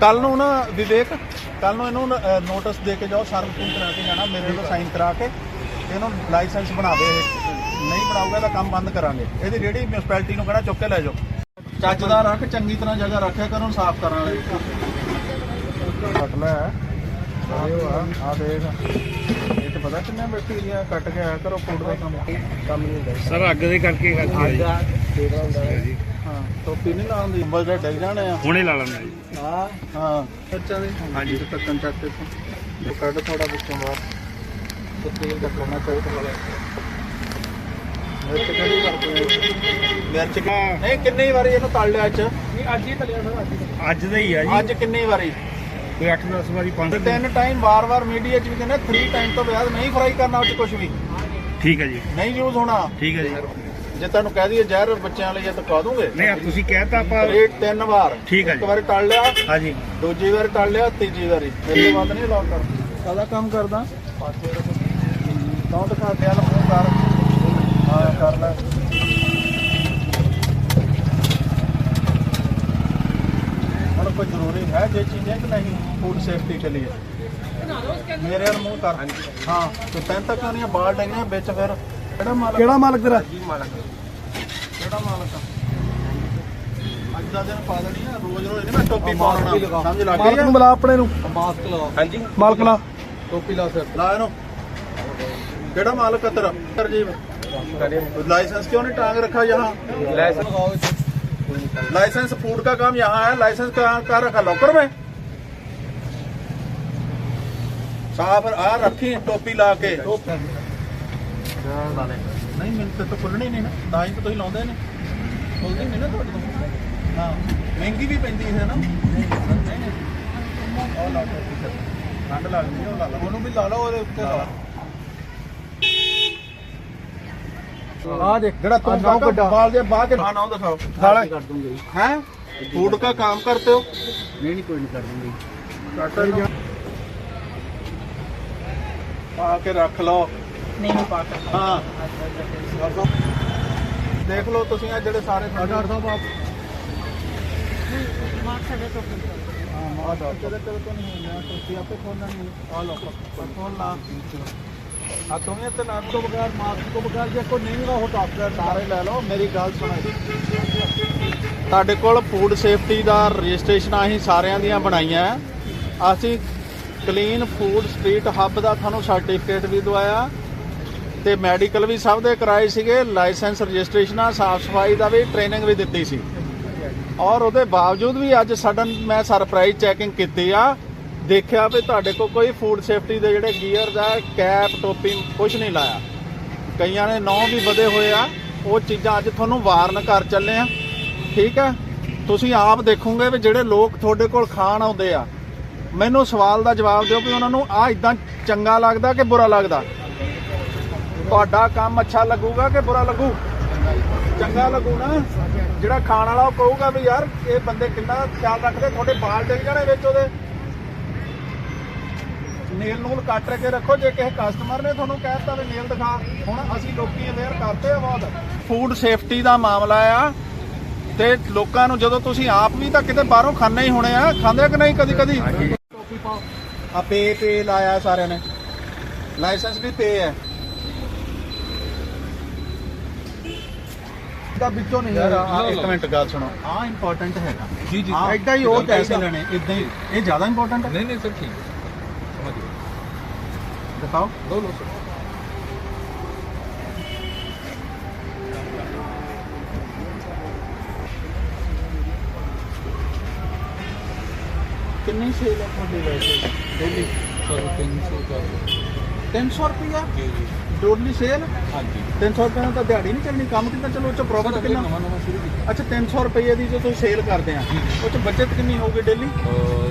ਕੱਲ ਨੂੰ ਨਾ ਵਿਵੇਕ ਕੱਲ ਨੂੰ ਇਹਨੂੰ ਨੋਟਿਸ ਦੇ ਕੇ ਜਾਓ ਸਰਵ ਫੂਡ ਕਰਾ ਕੇ ਜਾਣਾ ਮੇਰੇ ਵੱਲੋਂ ਸਾਈਨ ਕਰਾ ਕੇ ਇਹਨੂੰ ਲਾਇਸੈਂਸ ਬਣਾਵੇ ਇਹ। ਨਹੀਂ ਬਣਾਊਗਾ ਤਾਂ ਕੰਮ ਬੰਦ ਕਰਾਂਗੇ। ਇਹਦੀ ਰੇੜੀ ਮਿਊਨਿਸਪੈਲਿਟੀ ਨੂੰ ਕਹਿਣਾ ਚੁੱਕ ਕੇ ਲੈ ਜਾਓ। ਚੱਜ ਦਾ ਰੱਖ ਚੰਗੀ ਤਰ੍ਹਾਂ ਜਗ੍ਹਾ ਰੱਖਿਆ ਕਰੋ ਉਹਨੂੰ ਸਾਫ਼ ਕਰਨ ਵਾਲੇ। ਕੱਟ ਲੈ ਆਇਓ ਆ ਆ ਦੇਖ। ਇਹ ਤਾਂ ਪਤਾ ਕਿੰਨੇ ਬੈਕਟੀਰੀਆ ਕੱਟ ਕੇ ਆਇਆ ਕਰੋ ਫੂਡ ਦਾ ਕੰਮ। ਕੰਮ ਨਹੀਂ ਹੁੰਦਾ। ਸਰ ਅੱਗ ਦੇ ਕਰਕੇ ਜੀ। ਹਾਂ। ਟੋਪੀ ਨਹੀਂ ਲਾਉਂਦੀ ਅੰਬਲ ਦੇ ਡਿੱਗ ਜਾਣੇ ਆ। ਹੁਣੇ ਲਾ ਲੈਣਾ ਜੀ। ਹਾਂ ਹਾਂ। ਸੱਚਾ ਦੇ ਹਾਂਜੀ। ਤੇ ਟੱਕਣ ਚੱਕ ਕੇ ਤੋਂ ਕੱਢ ਥੋੜਾ ਵਿੱਚੋਂ ਬਾਹਰ। ਤੇ ਤੇਲ ਕੱਢਣਾ ਚਾਹੀਦਾ ਵਾਲਾ ਮਿਰਚ ਕਿਹੜੀ ਕਰਦੇ ਹੋ? ਮਿਰਚ ਕਿ- ਨਹੀਂ ਕਿੰਨੀ ਵਾਰੀ ਇਹਨੂੰ ਤਲ ਲਿਆ ਅੱਜ? ਨਹੀਂ ਅੱਜ ਹੀ ਤਲਿਆ ਸਰ ਅੱਜ ਹੀ ਅੱਜ ਦਾ ਹੀ ਆ ਅੱਜ ਕਿੰਨੀ ਵਾਰੀ? ਕੋਈ 8-10 ਵਾਰੀ ਤੇ ਤਿੰਨ ਟਾਈਮ ਵਾਰ-ਵਾਰ ਮੀਡੀਆ 'ਚ ਵੀ ਕਹਿੰਦੇ 3 ਟਾਈਮ ਤੋਂ ਬਾਅਦ ਨਹੀਂ ਫਰਾਈ ਕਰਨਾ ਉਹ 'ਚ ਕੁਝ ਵੀ। ਠੀਕ ਹੈ ਜੀ। ਨਹੀਂ ਯੂਜ਼ ਹੋਣਾ। ਠੀਕ ਹੈ ਜੀ। ਜੇ ਤੁਹਾਨੂੰ ਕਹਿ ਦਈਏ ਜ਼ਹਿਰ ਬੱਚਿਆਂ ਲਈ ਇਹ ਤਾਂ ਖਵਾ ਦੋਗੇ। ਨਹੀਂ ਤੁਸੀਂ ਕਹਿਤਾ ਆਪਾਂ ਰੇਟ ਤਿੰਨ ਵਾਰ। ਠੀਕ ਹੈ ਇੱਕ। ਵਾਰੀ ਟਲ ਲਿਆ। ਹਾਂਜੀ। ਦੂਜੀ ਵਾਰੀ ਟਲ ਲਿਆ ਤੀਜੀ ਵਾਰੀ। ਮੇਰੇ ਤੋਂ ਬਾਅਦ ਨਹੀਂ ਅਲਾਉ ਕਰ ਕਾਹਦਾ ਕੰਮ ਕਰਦਾ? ਤਾਂ। ਦਿਖਾ ਦਿਆ ਮੂੰਹ ਕਰ ਹਾਂ ਕਰ ਲੈ। और कोई जरूरी है ये चीजें कि नहीं फूड सेफ्टी के लिए मेरे और मुंह कर हाँ तो तैन तक नहीं बाल डेंगे बिच फिर ਕਿਹੜਾ ਮਾਲਕ ਕਿਹੜਾ ਮਾਲਕ ਤੇਰਾ ਕਿਹੜਾ ਮਾਲਕ ਆ ਅੱਜ ਦਾ ਦਿਨ ਪਾ ਦੇਣੀ ਆ ਰੋਜ਼ ਰੋਜ਼ ਨਹੀਂ ਮੈਂ ਟੋਪੀ ਪਾਉਣਾ ਸਮਝ ਲੱਗ ਮਾਲਕ ਗਈ ਨੂੰ ਬੁਲਾ ਆਪਣੇ ਨੂੰ ਮਾਸਕ ਲਗਾਓ ਹਾਂਜੀ ਮਾਲਕ ਲਾ ਟੋਪੀ ਲਾ ਸਰ ਲਾ ਇਹਨੂੰ ਕਿਹੜਾ ਮਾਲਕ ਆ ਤੇਰਾ ਤਰਜੀਬ लाइसेंस क्यों नहीं टांग रखा यहाँ लाइसेंस फूड का काम यहाँ है लाइसेंस कहाँ कहाँ रखा लॉकर में साफ आ रखी टोपी ला के ਨਹੀਂ ਮੈਨੂੰ ਤੇ ਤਾਂ ਖੁੱਲਣੀ ਨਹੀਂ ਨਾ ਤਾਂ ਹੀ ਤਾਂ ਤੁਸੀਂ ਲਾਉਂਦੇ ਨੇ ਖੁੱਲਦੀ ਨਹੀਂ ਨਾ ਤੁਹਾਡੇ ਤੋਂ ਹਾਂ ਮਹਿੰਗੀ ਵੀ ਪੈਂਦੀ ਹੈ ਨਾ ਨਹੀਂ ਨਹੀਂ ਉਹ ਲਾ ਟੋਪੀ ਫਿਰ ਠੰਡ ਲੱਗਦੀ ਹੈ ਉਹ ਲਾ ਲਾ ਉਹਨੂੰ ਵੀ ਲਾ ਲਓ ਉਹਦੇ ਉੱਤੇ ਲਾ ਆ ਦੇਖ ਜਿਹੜਾ तुम गांव का बाल दे बाल के खाना दिखाओ साला ਕਰ ਦੂੰਗੇ हैं फूड का काम करते हो ਨਹੀਂ ਨਹੀਂ ਕੋਈ ਨਹੀਂ ਕਰ ਦੂੰਗੇ ਪਾ ਕੇ ਰੱਖ ਲਓ ਨਹੀਂ ਨਹੀਂ ਪਾ ਹਾਂ ਦੇਖ ਲਓ ਤੁਸੀਂ ਆ ਜਿਹੜੇ ਸਾਰੇ ਡਾਕਟਰ ਸਾਹਿਬ ਆਪ ਹਾਂ ਮਾਂ ਡਾਕਟਰ ਦੇ ਕੋਲ ਤੋਂ ਨਹੀਂ ਹੋਣਾ ਤੁਸੀਂ ਆਪੇ ਖੋਲਣਾ ਨਹੀਂ ਆ ਲਓ ਖੋਲ ਲਾ ਆ ਤੁਸੀਂ ਤੇ ਨਾਮ ਤੋਂ ਬਗੈਰ, ਮਾਸਕ ਤੋਂ ਬਗੈਰ ਜੇ ਕੋਈ ਨਹੀਂ ਹੋਗਾ ਉਹ ਡਾਕਟਰ ਸਾਰੇ ਲੈ ਲਓ। ਗੱਲ ਸੁਣੋ ਤੁਹਾਡੇ ਕੋਲ ਫੂਡ ਸੇਫਟੀ ਦਾ ਰਜਿਸਟ੍ਰੇਸ਼ਨ ਅਸੀਂ ਸਾਰਿਆਂ ਦੀਆਂ ਬਣਾਈਆਂ। ਅਸੀਂ ਕਲੀਨ ਫੂਡ ਸਟਰੀਟ ਹੱਬ ਦਾ ਤੁਹਾਨੂੰ ਸਰਟੀਫਿਕੇਟ ਵੀ ਦਵਾਇਆ। ਤੇ ਮੈਡੀਕਲ ਵੀ ਸਭ ਦੇ ਕਰਾਏ ਸੀਗੇ। ਲਾਇਸੈਂਸ ਰਜਿਸਟ੍ਰੇਸ਼ਨਾਂ ਸਾਫ਼ ਸਫ਼ਾਈ ਦਾ ਵੀ ਟ੍ਰੇਨਿੰਗ ਵੀ ਦਿੱਤੀ ਸੀ। ਔਰ ਉਹਦੇ ਬਾਵਜੂਦ ਵੀ ਅੱਜ ਸਡਨ ਮੈਂ ਸਰਪ੍ਰਾਈਜ਼ ਚੈਕਿੰਗ ਕੀਤੀ ਆ। ਦੇਖਿਆ ਵੀ ਤੁਹਾਡੇ ਕੋਲ ਕੋਈ ਫੂਡ ਸੇਫਟੀ ਦੇ ਜਿਹੜੇ ਗੀਅਰਸ ਆ ਕੈਪ ਟੋਪੀ ਕੁਝ ਨਹੀਂ ਲਾਇਆ। ਕਈਆਂ ਨੇ ਨੌ ਵੀ ਵਧੇ ਹੋਏ ਆ, ਉਹ ਚੀਜ਼ਾਂ ਅੱਜ ਤੁਹਾਨੂੰ ਵਾਰਨ ਕਰ ਚੱਲੇ ਆ। ਠੀਕ ਹੈ ਤੁਸੀਂ ਆਪ ਦੇਖੋਗੇ ਵੀ ਜਿਹੜੇ ਲੋਕ ਤੁਹਾਡੇ ਕੋਲ ਖਾਣ ਆਉਂਦੇ ਆ, ਮੈਨੂੰ ਸਵਾਲ ਦਾ ਜਵਾਬ ਦਿਓ ਵੀ ਉਹਨਾਂ ਨੂੰ ਆ ਇਦਾਂ ਚੰਗਾ ਲੱਗਦਾ ਕਿ ਬੁਰਾ ਲੱਗਦਾ? ਤੁਹਾਡਾ ਕੰਮ ਅੱਛਾ ਲੱਗੂਗਾ ਕਿ ਬੁਰਾ ਲੱਗੂ? ਚੰਗਾ ਲੱਗੂ ਨਾ। ਜਿਹੜਾ ਖਾਣ ਵਾਲਾ ਉਹ ਕਹੂਗਾ ਵੀ ਯਾਰ, ਇਹ ਬੰਦੇ ਕਿੰਨਾ ਖਿਆਲ ਰੱਖਦੇ, ਤੁਹਾਡੇ ਬਾਲ ਡਿੱਗ ਜਾਣੇ ਵਿੱਚ ਉਹਦੇ। ਨੇਲ ਨੂਲ ਕੱਟ ਕੇ ਰੱਖੋ ਜੇ ਕਿਸੇ ਕਸਟਮਰ ਨੇ ਤੁਹਾਨੂੰ ਕਹਿ ਦਿੱਤਾ ਵੀ ਨੇਲ ਦਿਖਾ ਹੁਣ ਅਸੀਂ ਲੋਕੀ ਅਵੇਅਰ ਕਰਦੇ ਆ ਬਹੁਤ। ਫੂਡ ਸੇਫਟੀ ਦਾ ਮਾਮਲਾ ਆ ਤੇ ਲੋਕਾਂ ਨੂੰ ਜਦੋਂ ਤੁਸੀਂ ਆਪ ਵੀ ਤਾਂ ਕਿਤੇ ਬਾਹਰੋਂ ਖਾਣੇ ਹੀ ਹੋਣੇ ਆ ਖਾਂਦੇ ਕਿ ਨਹੀਂ ਕਦੀ ਕਦੀ? ਟੋਪੀ ਪਾਓ। ਆ ਪੇ ਪੇ ਲਾਇਆ ਸਾਰਿਆਂ ਨੇ। ਲਾਇਸੈਂਸ ਵੀ ਪੇ ਹੈ ਦਾ ਵਿੱਚੋਂ ਨਹੀਂ ਯਾਰ ਆਹ ਇੱਕ ਮਿੰਟ ਗੱਲ ਸੁਣੋ। ਆ ਇੰਪੋਰਟੈਂਟ ਹੈਗਾ। ਜੀ, ਜੀ। ਐਡਾ ਹੀ ਉਹ ਪੈਸੇ ਲੈਣੇ ਇਦਾਂ ਹੀ। ਇਹ ਜ਼ਿਆਦਾ ਇੰਪੋਰਟੈਂਟ ਹੈ। ਨਹੀਂ ਨਹੀਂ ਸਰ ਠੀਕ। ਲੋ ਲੋ ਸਰ ਕਿੰਨੀ ਸੇਲ ਹੈ ਤੁਹਾਡੀ ਵੈਸੇ? ਡੇਲੀ ਸਰ 300 ਦਾ 300 ਰੁਪਿਆ ਜੀ ਜੀ। ਡੋਲੀ ਸੇਲ ਹਾਂਜੀ। 300 ਰੁਪਏ ਨਾਲ ਤਾਂ ਦਿਹਾੜੀ ਨਹੀਂ ਚੱਲਣੀ ਕੰਮ ਕਿੰਨਾ ਚਲੋ? ਉਹ ਚ ਪ੍ਰੋਫਿਟ ਕਿੰਨਾ? ਨਵਾਂ ਨਵਾਂ ਸ਼ੁਰੂ ਕੀਤਾ। ਅੱਛਾ 300 ਰੁਪਏ ਦੀ ਜੋ ਤੁਸੀਂ ਸੇਲ ਕਰਦੇ ਆ। ਉਹ ਚ ਬਚਤ ਕਿੰਨੀ ਹੋਊਗੀ ਡੇਲੀ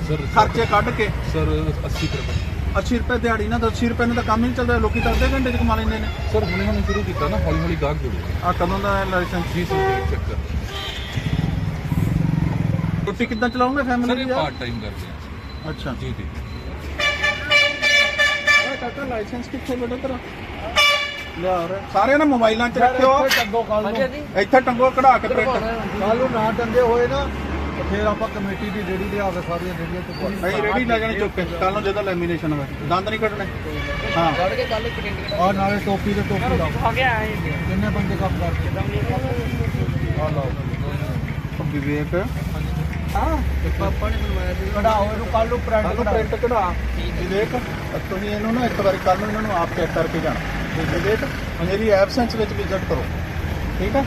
ਸਰ ਖਰਚੇ ਕੱਢ ਕੇ। ਸਰ 80 ਰੁਪਏ। 80 ਰੁਪਏ ਦਿਹਾੜੀ ਨਾਲ 80 ਰੁਪਏ ਨਾਲ ਤਾਂ ਕੰਮ ਹੀ ਨਹੀਂ ਚੱਲਦਾ ਲੋਕੀ ਤਾਂ ਅੱਧੇ ਘੰਟੇ ਚ ਕਮਾ ਲੈਂਦੇ ਨੇ। ਸਰ ਹੁਣੇ ਹੁਣੇ ਸ਼ੁਰੂ ਕੀਤਾ ਨਾ ਹੌਲੀ ਹੌਲੀ ਗਾਹਕ ਜੁੜੂਗਾ ਆ ਕਦੋਂ ਦਾ ਲਾਇਸੈਂਸ ਜੀ ਸਰ ਚੈੱਕ ਕਰ। ਰੋਟੀ ਕਿੱਦਾਂ ਚਲਾਉਂਗੇ ਸਰ ਫੈਮਿਲੀ ਇਹ ਪਾਰਟ ਟਾਈਮ ਕਰਦੇ ਹਾਂ ਅੱਛਾ। ਜੀ ਜੀ। ਆ ਕਾਕਾ ਲਾਇਸੈਂਸ ਕਿੱਥੇ ਬੇਟਾ ਤੇਰਾ ਲਿਆ ਹੋਰ ਸਾਰਿਆਂ ਨੇ ਮੋਬਾਈਲਾਂ 'ਚ ਰੱਖਿਓ। ਟੰਗੋ ਕੱਲ ਹਾਂਜੀ ਇੱਥੇ ਟੰਗੋ ਕਢਾ ਕੇ ਪ੍ਰਿੰਟ ਕੱਲ ਨੂੰ ਨਾ ਟੰਗੇ ਹੋਏ ਨਾ ਫਿਰ ਆਪਾਂ ਕਮੇਟੀ ਦੀ ਰੇੜੀ ਲਿਆ ਕੇ ਸਾਰੀਆਂ ਰੇੜੀਆਂ ਤੋਂ ਨਹੀਂ ਰੈਡੀ ਲੈ ਜਾਣੀ ਚੁੱਕ। ਕੇ ਕੱਲ ਨੂੰ ਜਦੋਂ ਲੈਮੀਨੇਸ਼ਨ ਹੋਵੇ। ਦੰਦ ਨਹੀਂ ਕੱਢਣੇ। ਹਾਂ। ਕੱਢ ਕੇ ਕੱਲ ਪ੍ਰਿੰਟ ਆ ਨਾਲੇ ਟੋਪੀ ਤੇ ਟੋਪੀ ਲਾਓ। ਆ ਗਿਆ ਇਹ ਕਿੰਨੇ ਬੰਦੇ ਕੰਮ ਕਰਦੇ? ਆ ਲਾਓ। ਵਿਵੇਕ। ਪਾਪਾ ਨੇ ਬਣਵਾਇਆ ਸੀ ਕਢਾਓ ਇਹਨੂੰ ਕੱਲ ਨੂੰ ਪ੍ਰਿੰਟ ਕੱਲ ਨੂੰ ਪ੍ਰਿੰਟ ਕਢਾ। ਵਿਵੇਕ ਤੁਸੀਂ ਇਹਨੂੰ ਨਾ ਇੱਕ ਵਾਰੀ ਕੱਲ ਨੂੰ ਇਹਨਾਂ ਨੂੰ ਆਪ ਚੈੱਕ ਕਰਕੇ ਜਾਣਾ। ਵਿਵੇਕ ਮੇਰੀ ਐਬਸੈਂਸ ਵਿੱਚ ਵਿਜ਼ਿਟ ਕਰੋ। ਠੀਕ ਹੈ?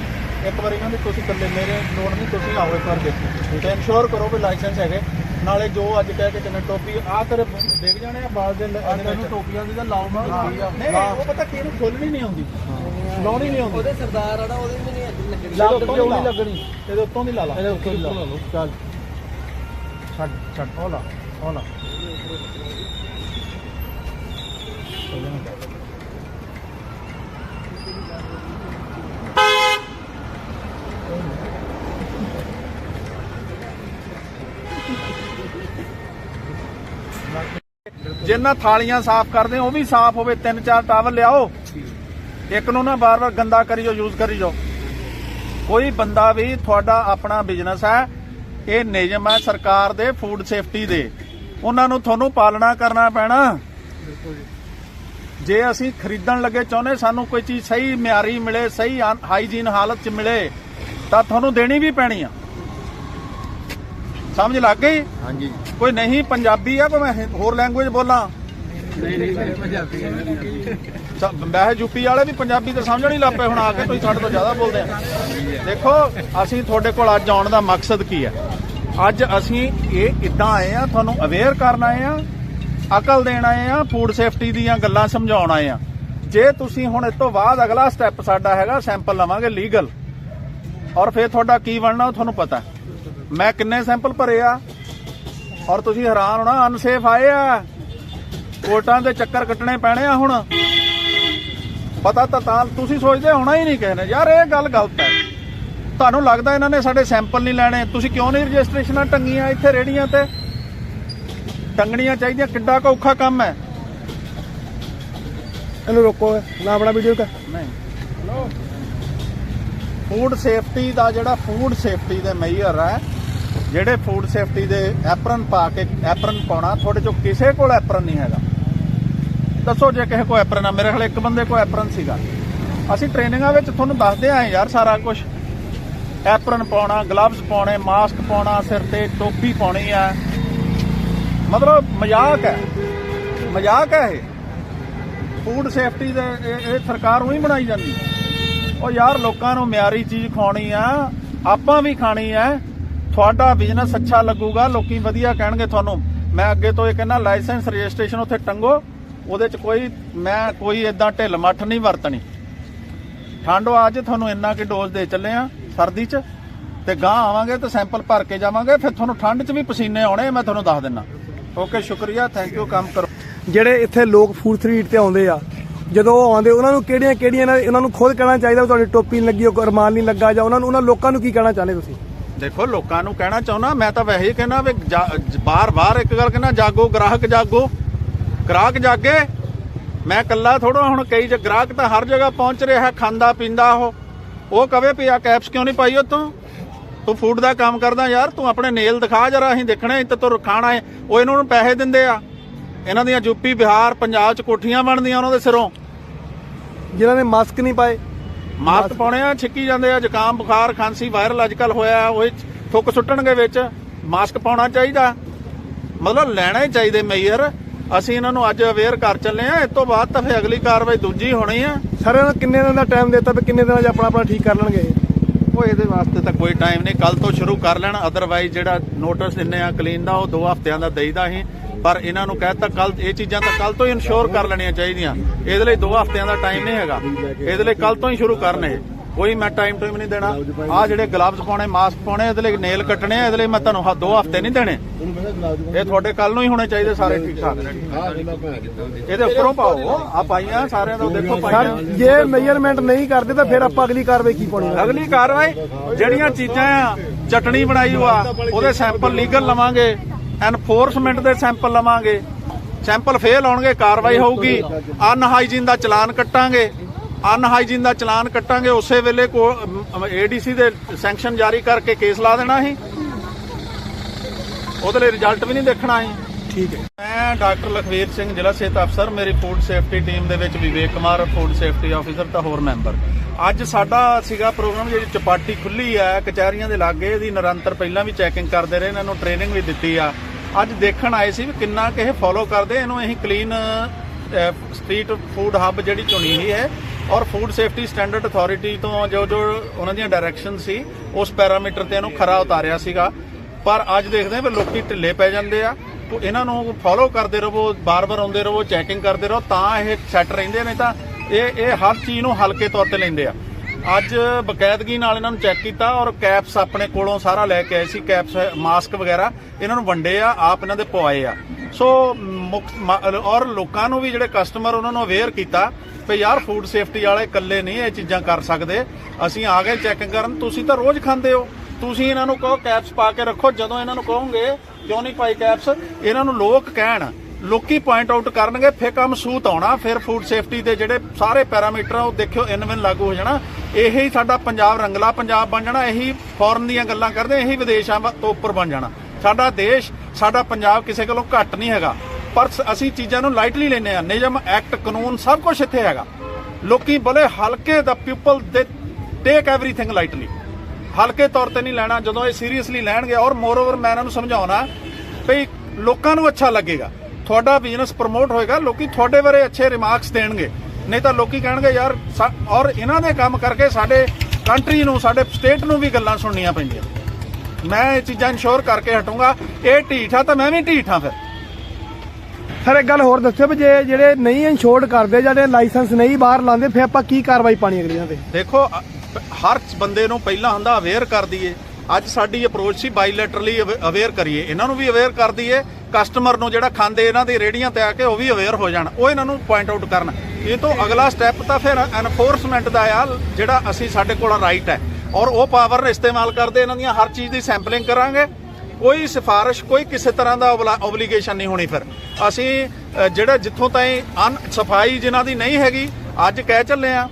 ਇੱਕ ਵਾਰੀ ਇਹਨਾਂ ਦੇ ਤੁਸੀਂ ਇਕੱਲੇ ਮੇਰੇ ਲੋੜ ਨਹੀਂ ਤੁਸੀਂ ਆਓ ਇੱਕ ਵਾਰ ਦੇਖੋ। ਤੇ ਇਨਸ਼ੋਰ ਕਰੋ ਵੀ ਲਾਇਸੈਂਸ ਹੈਗੇ। ਨਾਲੇ ਜੋ ਅੱਜ ਕਹਿ ਕੇ ਕਿੰਨੇ ਟੋਪੀ ਆ ਤੇਰੇ ਦੇਖ ਜਾਣੇ ਆ ਬਾਲ ਦੇ ਵਿੱਚ। ਟੋਪੀਆਂ ਦੀ ਤਾਂ ਲਾਓ ਮੈਂ ਨਹੀਂ ਉਹ ਪਤਾ ਕੀ ਇਹਨੂੰ ਖੋਲਣੀ ਨਹੀਂ ਆਉਂਦੀ। ਲਾਉਣੀ ਨਹੀਂ ਆਉਂਦੀ। ਉਹਦੇ ਸਰਦਾਰ ਆੜਾ ਉਹਦੇ ਵੀ ਨਹੀਂ ਲੱਗਣੀ। ਲੱਗ ਉੱਤੋਂ ਨਹੀਂ ਲਾ। ਲੱਗਣੀ? ਇਹਦੇ ਉੱਤੋਂ ਦੀ ਲਾ ਲਾ। ਇਹਦੇ ਉੱਤੇ ਲਾ ਲਓ। ਚੱਲ। ਛੱਡ ਛੱਡ ਉਹ ਲਾ ਜਿੰਨਾ ਥਾਲੀਆਂ ਸਾਫ਼ ਕਰਦੇ, ਉਹ ਵੀ ਸਾਫ਼ ਹੋਵੇ, ਤਿੰਨ ਚਾਰ ਟਾਵਲ ਲਿਆਓ। ਇੱਕ ਨੂੰ ਨਾ ਬਾਰ-ਬਾਰ ਗੰਦਾ ਕਰੀ ਜਾਓ, ਯੂਜ਼ ਕਰੀ ਜਾਓ। ਕੋਈ ਬੰਦਾ ਵੀ ਤੁਹਾਡਾ ਆਪਣਾ ਬਿਜ਼ਨਸ ਹੈ, ਇਹ ਨਿਯਮ ਹੈ ਸਰਕਾਰ ਦੇ ਫੂਡ ਸੇਫਟੀ ਦੇ। ਉਹਨਾਂ ਨੂੰ ਤੁਹਾਨੂੰ ਪਾਲਣਾ ਕਰਨਾ ਪੈਣਾ। ਜੇ ਅਸੀਂ ਖਰੀਦਣ ਲੱਗੇ ਚਾਹੁੰਦੇ, ਸਾਨੂੰ ਕੋਈ ਚੀਜ਼ ਸਹੀ ਮਿਆਰੀ ਮਿਲੇ, ਸਹੀ ਹਾਈਜੀਨ ਹਾਲਤ 'ਚ ਮਿਲੇ, ਤਾਂ ਤੁਹਾਨੂੰ ਦੇਣੀ ਵੀ ਪੈਣੀ ਆ। ਸਮਝ ਲੱਗ ਗਈ? ਹਾਂਜੀ। ਕੋਈ ਨਹੀਂ ਪੰਜਾਬੀ ਆ ਕੋਈ ਮੈਂ ਹੋਰ ਲੈਂਗੁਏਜ ਬੋਲਾਂ। ਸ- ਵੈਸੇ ਯੂਪੀ ਵਾਲੇ ਵੀ ਪੰਜਾਬੀ ਤਾਂ ਸਮਝਣ ਹੀ ਲੱਪੇ ਹੁਣ ਆ ਕੇ ਤੁਸੀਂ ਸਾਡੇ ਤੋਂ ਜ਼ਿਆਦਾ ਬੋਲਦੇ ਆ। ਦੇਖੋ ਅਸੀਂ ਤੁਹਾਡੇ ਕੋਲ ਅੱਜ ਆਉਣ ਦਾ ਮਕਸਦ ਕੀ ਹੈ ਅੱਜ ਅਸੀਂ ਇਹ ਇਦਾਂ ਆਏ ਆ ਤੁਹਾਨੂੰ ਅਵੇਅਰ ਕਰਨ ਆਏ ਆ ਅਕਲ ਦੇਣ ਆਏ ਆ ਫੂਡ ਸੇਫਟੀ ਦੀਆਂ ਗੱਲਾਂ ਸਮਝਾਉਣ ਆਏ ਆ। ਜੇ ਤੁਸੀਂ ਹੁਣ ਇਸ ਤੋਂ ਬਾਅਦ ਅਗਲਾ ਸਟੈਪ ਸਾਡਾ ਹੈਗਾ ਸੈਂਪਲ ਲਵਾਂਗੇ ਲੀਗਲ ਔਰ ਫਿਰ ਤੁਹਾਡਾ ਕੀ ਬਣਨਾ ਉਹ ਤੁਹਾਨੂੰ ਪਤਾ। ਮੈਂ ਕਿੰਨੇ ਸੈਂਪਲ ਭਰੇ ਆ? ਔਰ ਤੁਸੀਂ ਹੈਰਾਨ ਹੋਣਾ ਅਨਸੇਫ ਆਏ ਆ। ਕੋਰਟਾਂ ਦੇ ਚੱਕਰ ਕੱਟਣੇ ਪੈਣੇ ਆ ਹੁਣ। ਪਤਾ ਤਾਂ ਤਾਂ ਤੁਸੀਂ ਸੋਚਦੇ ਹੋਣਾ ਹੀ ਨਹੀਂ ਨੇ। ਯਾਰ ਇਹ ਗੱਲ ਗਲਤ ਹੈ। ਤੁਹਾਨੂੰ ਲੱਗਦਾ ਇਹਨਾਂ ਨੇ ਸਾਡੇ ਸੈਂਪਲ ਨਹੀਂ ਲੈਣੇ? ਤੁਸੀਂ ਕਿਉਂ ਨਹੀਂ ਰਜਿਸਟ੍ਰੇਸ਼ਨਾਂ ਟੰਗੀਆਂ ਇੱਥੇ ਰੇੜੀਆਂ ਤੇ? ਟੰਗਣੀਆਂ ਚਾਹੀਦੀਆਂ ਕਿੱਡਾ ਕੁ ਔਖਾ ਕੰਮ ਹੈ। ਇਹਨੂੰ ਰੋਕੋ ਨਾ ਆਪਣਾ ਵੀਡੀਓ ਕਰ। ਨਹੀਂ। ਫੂਡ ਸੇਫਟੀ ਦਾ ਜਿਹੜਾ ਫੂਡ ਸੇਫਟੀ ਦੇ ਮੇਜਰ ਹੈ ਜਿਹੜੇ ਫੂਡ ਸੇਫਟੀ ਦੇ ਐਪਰਨ ਪਾ ਕੇ ਐਪਰਨ ਪਾਉਣਾ, ਤੁਹਾਡੇ ਚੋਂ ਕਿਸੇ ਕੋਲ ਐਪਰਨ ਨਹੀਂ ਹੈਗਾ। ਦੱਸੋ ਜੇ ਕਿਸੇ ਕੋਲ ਐਪਰਨ ਆ, ਮੇਰੇ ਖਿਆਲ ਇੱਕ ਬੰਦੇ ਕੋਲ ਐਪਰਨ ਸੀਗਾ। ਅਸੀਂ ਟ੍ਰੇਨਿੰਗਾਂ ਵਿੱਚ ਤੁਹਾਨੂੰ ਦੱਸਦੇ ਆਏ ਯਾਰ ਸਾਰਾ ਕੁਝ ਐਪਰਨ ਪਾਉਣਾ ਗਲਵਜ਼ ਪਾਉਣੇ ਮਾਸਕ ਪਾਉਣਾ, ਸਿਰ ਤੇ ਟੋਪੀ ਪਾਉਣੀ ਆ। ਮਤਲਬ ਮਜ਼ਾਕ ਹੈ। ਮਜ਼ਾਕ ਹੈ ਇਹ। ਫੂਡ ਸੇਫਟੀ ਦੇ ਇਹ ਸਰਕਾਰ ਉਹੀ ਬਣਾਈ ਜਾਂਦੀ। ਉਹ ਯਾਰ ਲੋਕਾਂ ਨੂੰ ਮਿਆਰੀ ਚੀਜ਼ ਖਾਣੀ ਆ, ਆਪਾਂ ਵੀ ਖਾਣੀ ਆ। ਤੁਹਾਡਾ ਬਿਜ਼ਨਸ ਅੱਛਾ ਲੱਗੂਗਾ, ਲੋਕੀ ਵਧੀਆ ਕਹਿਣਗੇ ਤੁਹਾਨੂੰ। ਮੈਂ ਅੱਗੇ ਤੋਂ ਇਹ ਕਹਿੰਦਾ ਲਾਇਸੈਂਸ ਰਜਿਸਟ੍ਰੇਸ਼ਨ ਉੱਥੇ ਟੰਗੋ। ਉਹਦੇ ਚ ਕੋਈ ਮੈਂ ਕੋਈ ਇਦਾਂ ਢਿੱਲ ਮੱਠ ਨਹੀਂ ਵਰਤਣੀ। ਠੰਡੋ ਅੱਜ ਤੁਹਾਨੂੰ ਇੰਨਾ ਕਿ ਡੋਜ਼ ਦੇ ਚੱਲੇ ਆ, ਸਰਦੀ ਚ, ਤੇ ਗਾਂ ਆਵਾਂਗੇ ਤੇ ਸੈਂਪਲ ਭਰ ਕੇ ਜਾਵਾਂਗੇ, ਫਿਰ ਤੁਹਾਨੂੰ ਠੰਡ ਚ ਵੀ ਪਸੀਨੇ ਆਉਣੇ, ਮੈਂ ਤੁਹਾਨੂੰ ਦੱਸ ਦਿੰਨਾ ਓਕੇ ਸ਼ੁਕਰੀਆ ਥੈਂਕ ਯੂ ਕੰਮ ਕਰੋ। ਜਿਹੜੇ ਇੱਥੇ ਲੋਕ ਫੂਡ ਸਟਰੀਟ ਤੇ ਆਉਂਦੇ ਆ, ਜਦੋਂ ਉਹ ਆਉਂਦੇ, ਉਹਨਾਂ ਨੂੰ ਕਿਹੜੀਆਂ ਕਿਹੜੀਆਂ ਇਹਨਾਂ- ਉਹਨਾਂ ਨੂੰ ਖੁਦ ਕਹਿਣਾ ਚਾਹੀਦਾ ਤੁਹਾਡੀ ਟੋਪੀ ਨਹੀਂ ਲੱਗੀ, ਉਹ ਰਮਾਨ ਨਹੀਂ ਲੱਗਾ, ਜਾਂ ਉਹਨਾਂ ਨੂੰ ਉਹਨਾਂ ਲੋਕਾਂ ਨੂੰ ਕੀ ਕਹਿਣਾ ਚਾਹੁੰਦੇ ਤੁਸੀਂ? ਦੇਖੋ, ਲੋਕਾਂ ਨੂੰ ਕਹਿਣਾ ਚਾਹੁੰਦਾ, ਮੈਂ ਤਾਂ ਵੈਸੇ ਹੀ ਕਹਿਣਾ ਵੀ ਬਾਰ-ਬਾਰ ਇੱਕ ਗੱਲ ਕਹਿੰਦਾ, ਜਾਗੋ, ਗ੍ਰਾਹਕ ਜਾਗੋ, ਗ੍ਰਾਹਕ ਜਾਗੇ। ਮੈਂ ਕੱਲਾ ਥੋੜਾ ਹੁਣ ਕਈ ਜ ਗ੍ਰਾਹਕ ਤਾਂ ਹਰ ਜਗ੍ਹਾ ਪਹੁੰਚ ਰਿਹਾ ਖਾਂਦਾ, ਪੀਂਦਾ ਉਹ। ਉਹ ਕਵੇ ਵੀ ਆ ਕੈਪਸ ਕਿਉਂ ਨਹੀਂ ਪਾਈ ਉਹ ਤੂੰ ਤੂੰ ਫੂਡ ਦਾ ਕੰਮ ਕਰਦਾ ਯਾਰ, ਤੂੰ ਆਪਣੇ ਨੇਲ ਦਿਖਾ ਜਰਾ, ਅਸੀਂ ਦੇਖਣਾ ਤੇ ਤੂੰ ਖਾਣਾ ਹੈ ਉਹ ਇਹਨਾਂ ਨੂੰ ਪੈਸੇ ਦਿੰਦੇ ਆ। ਇਹਨਾਂ ਦੀਆਂ ਯੂਪੀ ਬਿਹਾਰ, ਪੰਜਾਬ ਚ ਕੋਠੀਆਂ ਬਣਦੀਆਂ ਉਹਨਾਂ ਦੇ ਸਿਰੋਂ। ਜਿਨ੍ਹਾਂ ਨੇ ਮਾਸਕ ਨਹੀਂ ਪਾਏ। ਮਾਸਕ ਪਾਉਣੇ ਆ ਛਿੱਕੀ ਜਾਂਦੇ ਆ ਜ਼ੁਕਾਮ ਬੁਖਾਰ ਖਾਂਸੀ ਵਾਇਰਲ ਅੱਜਕੱਲ ਹੋਇਆ ਉਹ ਥੁੱਕ ਸੁੱਟਣਗੇ ਵਿੱਚ। ਮਾਸਕ ਪਾਉਣਾ ਚਾਹੀਦਾ। ਮਤਲਬ ਲੈਣਾ ਹੀ ਚਾਹੀਦੇ ਮੇਜਰ ਅਸੀਂ ਇਹਨਾਂ ਨੂੰ ਅੱਜ ਅਵੇਅਰ ਕਰ ਚੱਲੇ ਆ। ਇਸ ਤੋਂ ਬਾਅਦ ਤਾਂ ਫਿਰ ਅਗਲੀ ਕਾਰਵਾਈ ਦੂਜੀ ਹੋਣੀ ਆ। ਸਾਰੇ ਨੂੰ ਕਿੰਨੇ ਦਿਨ ਦਾ ਟਾਈਮ ਦਿੱਤਾ ਵੀ ਕਿੰਨੇ ਦਿਨਾਂ 'ਚ ਆਪਣਾ ਆਪਣਾ ਠੀਕ ਕਰ ਲੈਣਗੇ? ਉਹ ਇਹਦੇ ਵਾਸਤੇ ਤਾਂ ਕੋਈ ਟਾਈਮ ਨਹੀਂ। ਕੱਲ ਤੋਂ ਸ਼ੁਰੂ ਕਰ ਲੈਣ। ਅਦਰਵਾਈਜ਼ ਜਿਹੜਾ ਨੋਟਿਸ ਦਿੰਨੇ ਆ ਕਲੀਨ ਦਾ ਉਹ 2 ਹਫ਼ਤਿਆਂ ਦਾ ਦੇਈਦਾ ਅਸੀਂ। ਪਰ ਇਹਨਾਂ ਨੂੰ ਕਹਿਤਾ ਕੱਲ ਇਹ ਚੀਜ਼ਾਂ ਤਾਂ ਕੱਲ ਤੋਂ ਹੀ ਇਨਸ਼ੋਰ ਕਰ ਲੈਣੀਆਂ ਚਾਹੀਦੀਆਂ। ਇਹਦੇ ਲਈ 2 ਹਫ਼ਤਿਆਂ ਦਾ ਟਾਈਮ ਨਹੀਂ ਹੈਗਾ। ਇਹਦੇ ਲਈ ਕੱਲ ਤੋਂ ਹੀ ਸ਼ੁਰੂ ਕਰਨੇ। ਇਹ ਕੋਈ ਮੈਂ ਟਾਈਮ ਟਾਈਮ ਨਹੀਂ ਦੇਣਾ। ਆ ਜਿਹੜੇ ਗਲਵਜ਼ ਪਾਉਣੇ ਮਾਸਕ ਪਾਉਣੇ ਇਹਦੇ ਲਈ ਨੇਲ ਕੱਟਣੇ ਇਹਦੇ ਲਈ ਮੈਂ ਤੁਹਾਨੂੰ 2 ਹਫ਼ਤੇ ਨਹੀਂ ਦੇਣੇ। ਇਹ ਤੁਹਾਡੇ ਕੱਲ ਨੂੰ ਹੀ ਹੋਣੇ ਚਾਹੀਦੇ ਸਾਰੇ ਠੀਕ ਠਾਕ। ਇਹਦੇ ਉੱਪਰੋਂ ਪਾਓ। ਆ ਪਾਈਆਂ ਸਾਰਿਆਂ ਦਾ ਦੇਖੋ ਪਾਈਆਂ। ਜੇ ਮੇਜਰਮੈਂਟ ਨਹੀਂ ਕਰਦੇ ਤਾਂ ਫਿਰ ਆਪਾਂ ਅਗਲੀ ਕਾਰਵਾਈ ਕੀ ਪਾਉਣੀ? ਅਗਲੀ ਕਾਰਵਾਈ ਜਿਹੜੀਆਂ ਚੀਜ਼ਾਂ ਆ ਚਟਣੀ ਬਣਾਈ ਹੋਆ ਉਹਦੇ ਸੈਂਪਲ ਲੀਗਲ ਲਵਾਂਗੇ। ਐਨਫੋਰਸਮੈਂਟ ਦੇ ਸੈਂਪਲ ਲਵਾਂਗੇ। ਸੈਂਪਲ ਫੇਲ ਆਉਣਗੇ ਕਾਰਵਾਈ ਹੋਊਗੀ। ਅਨਹਾਈਜੀਨ ਦਾ ਚਲਾਨ ਕੱਟਾਂਗੇ। ਅਨਹਾਈਜੀਨ ਦਾ ਚਲਾਨ ਕੱਟਾਂਗੇ ਉਸੇ ਵੇਲੇ ਕੋ ਏਡੀਸੀ ਦੇ ਸੈਂਕਸ਼ਨ ਜਾਰੀ ਕਰਕੇ ਕੇਸ ਲਾ ਦੇਣਾ ਸੀ ਉਹਦੇ ਲਈ ਰਿਜ਼ਲਟ ਵੀ ਨਹੀਂ ਦੇਖਣਾ ਸੀ ਠੀਕ ਹੈ। ਮੈਂ ਡਾਕਟਰ ਲਖਵੀਰ ਸਿੰਘ ਜ਼ਿਲ੍ਹਾ ਸਿਹਤ ਅਫਸਰ ਮੇਰੀ ਫੂਡ ਸੇਫਟੀ ਟੀਮ ਦੇ ਵਿੱਚ Vivek Kumar food safety officer ਤਾਂ ਹੋਰ ਮੈਂਬਰ ਅੱਜ ਸਾਡਾ ਸੀਗਾ ਪ੍ਰੋਗਰਾਮ ਜਿਹੜੀ ਚਪਾਟੀ ਖੁੱਲੀ ਆ, ਕਚਹਿਰੀਆਂ ਦੇ ਲਾਗੇ, ਇਹਦੀ ਨਿਰੰਤਰ ਪਹਿਲਾਂ ਵੀ ਚੈਕਿੰਗ ਕਰਦੇ ਰਹੇ ਇਹਨਾਂ ਨੂੰ ਟ੍ਰੇਨਿੰਗ ਵੀ ਦਿੱਤੀ ਆ। ਅੱਜ ਦੇਖਣ ਆਏ ਸੀ ਵੀ ਕਿੰਨਾ ਕਿ ਇਹ ਫੋਲੋ ਕਰਦੇ, ਇਹਨੂੰ ਅਸੀਂ ਕਲੀਨ ਸਟਰੀਟ ਫੂਡ ਹੱਬ ਜਿਹੜੀ ਚੁਣੀ ਹੋਈ ਹੈ ਔਰ ਫੂਡ ਸੇਫਟੀ ਸਟੈਂਡਰਡ ਅਥਾਰਟੀ ਤੋਂ ਜੋ ਜੋ ਉਹਨਾਂ ਦੀਆਂ ਡਾਇਰੈਕਸ਼ਨ ਸੀ, ਉਸ ਪੈਰਾਮੀਟਰ ਤੇ ਇਹਨੂੰ ਖਰਾ ਉਤਾਰਿਆ ਸੀਗਾ। ਪਰ ਅੱਜ ਦੇਖਦੇ ਹਾਂ ਵੀ ਲੋਕੀ ਢਿੱਲੇ ਪੈ ਜਾਂਦੇ ਆ, ਇਹਨਾਂ ਨੂੰ ਫੋਲੋ ਕਰਦੇ ਰਹੋ, ਬਾਰ-ਬਾਰ ਆਉਂਦੇ ਰਹੋ ਚੈਕਿੰਗ ਕਰਦੇ ਰਹੋ, ਤਾਂ ਇਹ ਸੈੱਟ ਰਹਿੰਦੇ ਨੇ ਤਾਂ ਇਹ ਇਹ ਹਰ ਚੀਜ਼ ਨੂੰ ਹਲਕੇ ਤੌਰ ਤੇ ਲੈਂਦੇ ਆ। ਅੱਜ ਬਕਾਇਦਗੀ ਨਾਲ ਇਹਨਾਂ ਨੂੰ ਚੈੱਕ ਕੀਤਾ ਔਰ ਕੈਪਸ ਆਪਣੇ ਕੋਲੋਂ ਸਾਰਾ ਲੈ ਕੇ ਆਏ ਸੀ, ਕੈਪਸ, ਮਾਸਕ ਵਗੈਰਾ, ਇਹਨਾਂ ਨੂੰ ਵੰਡੇ ਆ, ਆਪ ਇਹਨਾਂ ਦੇ ਪਵਾਏ ਆ। ਸੋ ਮੁੱਖ- ਔਰ ਲੋਕਾਂ ਨੂੰ ਵੀ ਜਿਹੜੇ ਕਸਟਮਰ ਉਹਨਾਂ ਨੂੰ ਅਵੇਅਰ ਕੀਤਾ ਵੀ ਯਾਰ ਫੂਡ ਸੇਫਟੀ ਵਾਲੇ ਇਕੱਲੇ ਨਹੀਂ ਇਹ ਚੀਜ਼ਾਂ ਕਰ ਸਕਦੇ, ਅਸੀਂ ਆ ਗਏ ਚੈਕਿੰਗ ਕਰਨ, ਤੁਸੀਂ ਤਾਂ ਰੋਜ਼ ਖਾਂਦੇ ਹੋ। ਤੁਸੀਂ ਇਹਨਾਂ ਨੂੰ ਕਹੋ ਕੈਪਸ ਪਾ ਕੇ ਰੱਖੋ, ਜਦੋਂ ਇਹਨਾਂ ਨੂੰ ਕਹੋਗੇ ਕਿਉਂ ਨਹੀਂ ਪਾਈ ਕੈਪਸ? ਇਹਨਾਂ ਨੂੰ ਲੋਕ ਕਹਿਣ ਲੋਕੀ ਪੁਆਇੰਟ ਆਊਟ ਕਰਨਗੇ, ਫੇਰ ਕੰਮ ਸੂਤ ਆਉਣਾ, ਫਿਰ ਫੂਡ ਸੇਫਟੀ ਦੇ ਜਿਹੜੇ ਸਾਰੇ ਪੈਰਾਮੀਟਰ ਆ, ਉਹ ਦੇਖਿਓ ਇਨਵਿਨ ਲਾਗੂ ਹੋ ਜਾਣਾ। ਇਹੀ ਸਾਡਾ ਪੰਜਾਬ ਰੰਗਲਾ, ਪੰਜਾਬ ਬਣ ਜਾਣਾ, ਇਹੀ ਫੋਰਨ ਦੀਆਂ ਗੱਲਾਂ ਕਰਦੇ, ਇਹੀ ਵਿਦੇਸ਼ਾਂ ਵਾ- ਤੋਂ ਉੱਪਰ ਬਣ ਜਾਣਾ। ਸਾਡਾ ਦੇਸ਼, ਸਾਡਾ ਪੰਜਾਬ ਕਿਸੇ ਕੋਲੋਂ ਘੱਟ ਨਹੀਂ ਹੈਗਾ। ਪਰ ਅਸੀਂ ਚੀਜ਼ਾਂ ਨੂੰ ਲਾਈਟਲੀ ਲੈਨੇ ਆ ਨਿਯਮ ਐਕਟ ਕਾਨੂੰਨ ਸਭ ਕੁਝ ਇੱਥੇ ਹੈਗਾ। ਲੋਕੀ ਬਲੇ ਹਲਕੇ ਦਾ ਪੀਪਲ ਦੇ ਟੇਕ ਐਵਰੀਥਿੰਗ ਲਾਈਟਲੀ ਹਲਕੇ ਤੌਰ ਤੇ ਨਹੀਂ ਲੈਣਾ, ਜਦੋਂ ਇਹ ਸੀਰੀਅਸਲੀ ਲੈਣਗੇ। ਔਰ ਮੋਰਓਵਰ ਮੈਂ ਇਹਨਾਂ ਨੂੰ ਸਮਝਾਉਣਾ ਵੀ ਲੋਕਾਂ ਨੂੰ ਅੱਛਾ ਲੱਗੇਗਾ। ਤੁਹਾਡਾ ਬਿਜ਼ਨਸ ਪ੍ਰਮੋਟ ਹੋਏਗਾ ਲੋਕੀ ਤੁਹਾਡੇ ਬਾਰੇ ਅੱਛੇ ਰਿਮਾਰਕਸ ਦੇਣਗੇ। ਨਹੀਂ ਤਾਂ ਲੋਕੀ ਕਹਿਣਗੇ ਯਾਰ ਔਰ ਇਹਨਾਂ ਦੇ ਕੰਮ ਕਰਕੇ ਸਾਡੇ ਕੰਟਰੀ ਨੂੰ ਸਾਡੇ ਸਟੇਟ ਨੂੰ ਵੀ ਗੱਲਾਂ ਸੁਣਨੀਆਂ ਪੈਂਦੀਆਂ। ਮੈਂ ਇਹ ਚੀਜ਼ਾਂ ਇਨਸ਼ੋਰ ਕਰਕੇ ਹਟੂੰਗਾ। ਇਹ ਢੀਠ ਆ ਤਾਂ ਮੈਂ ਵੀ ਢੀਠ ਫਿਰ। ਸਰ ਇੱਕ ਗੱਲ ਹੋਰ ਦੱਸਿਓ ਵੀ ਜੇ ਜਿਹੜੇ ਨਹੀਂ ਇੰਸ਼ੋਰਡ ਕਰਦੇ ਜਿਹੜੇ ਲਾਇਸੈਂਸ ਨਹੀਂ ਬਾਹਰ ਲਾਉਂਦੇ ਫਿਰ ਆਪਾਂ ਕੀ ਕਾਰਵਾਈ ਪਾਣੀ ਅਗਲੀਆਂ ਤੇ? ਦੇਖੋ ਹਰ ਬੰਦੇ ਨੂੰ ਪਹਿਲਾਂ ਹੁੰਦਾ ਅਵੇਅਰ ਕਰ ਦਈਏ। ਅੱਜ ਸਾਡੀ ਅਪਰੋਚ ਸੀ ਬਾਇਲੈਟਰਲੀ ਅਵੇਅਰ ਕਰੀਏ। ਇਹਨਾਂ ਨੂੰ ਵੀ ਅਵੇਅਰ ਕਰ ਦਈਏ ਕਸਟਮਰ ਨੂੰ ਜਿਹੜਾ ਖਾਂਦੇ ਇਹਨਾਂ ਦੀ ਰੇੜੀਆਂ ਤੇ ਆ ਕੇ ਉਹ ਵੀ ਅਵੇਅਰ ਹੋ ਜਾਣ। ਉਹ ਇਹਨਾਂ ਨੂੰ ਪੁਆਇੰਟ ਆਊਟ ਕਰਨ। ਇਹ ਤੋਂ ਅਗਲਾ ਸਟੈਪ ਤਾਂ ਫਿਰ ਐਨਫੋਰਸਮੈਂਟ ਦਾ ਆ, ਜਿਹੜਾ ਅਸੀਂ ਸਾਡੇ ਕੋਲ ਰਾਈਟ ਹੈ। ਔਰ ਉਹ ਪਾਵਰ ਇਸਤੇਮਾਲ ਕਰਦੇ, ਇਹਨਾਂ ਦੀਆਂ ਹਰ ਚੀਜ਼ ਦੀ ਸੈਂਪਲਿੰਗ ਕਰਾਂਗੇ। ਕੋਈ ਸਿਫਾਰਿਸ਼, ਕੋਈ ਕਿਸੇ ਤਰ੍ਹਾਂ ਦਾ ਓਬਲੀਗੇਸ਼ਨ ਨਹੀਂ ਹੋਣੀ ਫਿਰ। ਅਸੀਂ ਜਿਹੜਾ ਜਿੱਥੋਂ ਤਾਈਂ ਅਨ ਸਫ਼ਾਈ ਜਿਨ੍ਹਾਂ ਦੀ ਨਹੀਂ ਹੈਗੀ, ਅੱਜ ਕਹਿ ਚੱਲੇ ਆ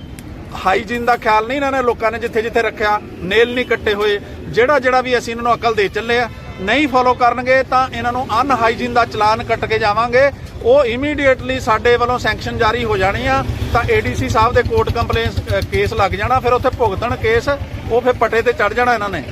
ਹਾਈਜੀਨ ਦਾ ਖਿਆਲ ਨਹੀਂ ਇਹਨਾਂ ਨੇ ਲੋਕਾਂ ਨੇ ਜਿੱਥੇ ਜਿੱਥੇ ਰੱਖਿਆ। ਨੇਲ ਨਹੀਂ ਕੱਟੇ ਹੋਏ। ਜਿਹੜਾ ਜਿਹੜਾ ਵੀ ਅਸੀਂ ਇਹਨਾਂ ਨੂੰ ਅਕਲ ਦੇ ਚੱਲੇ ਆ, ਨਹੀਂ ਫੋਲੋ ਕਰਨਗੇ ਤਾਂ ਇਹਨਾਂ ਨੂੰ ਅਨਹਾਈਜੀਨ ਦਾ ਚਲਾਨ ਕੱਟ ਕੇ ਜਾਵਾਂਗੇ। ਉਹ ਇਮੀਡੀਏਟਲੀ ਸਾਡੇ ਵੱਲੋਂ ਸੈਂਕਸ਼ਨ ਜਾਰੀ ਹੋ ਜਾਣੀ ਆ, ਤਾਂ ਏਡੀਸੀ ਸਾਹਿਬ ਦੇ ਕੋਰਟ ਕੰਪਲੇਂਸ ਕੇਸ ਲੱਗ ਜਾਣਾ, ਫਿਰ ਉੱਥੇ ਭੁਗਤਣ ਕੇਸ ਉਹ ਫਿਰ ਪਟੇ ਤੇ ਚੜ ਜਾਣਾ ਇਹਨਾਂ ਨੇ।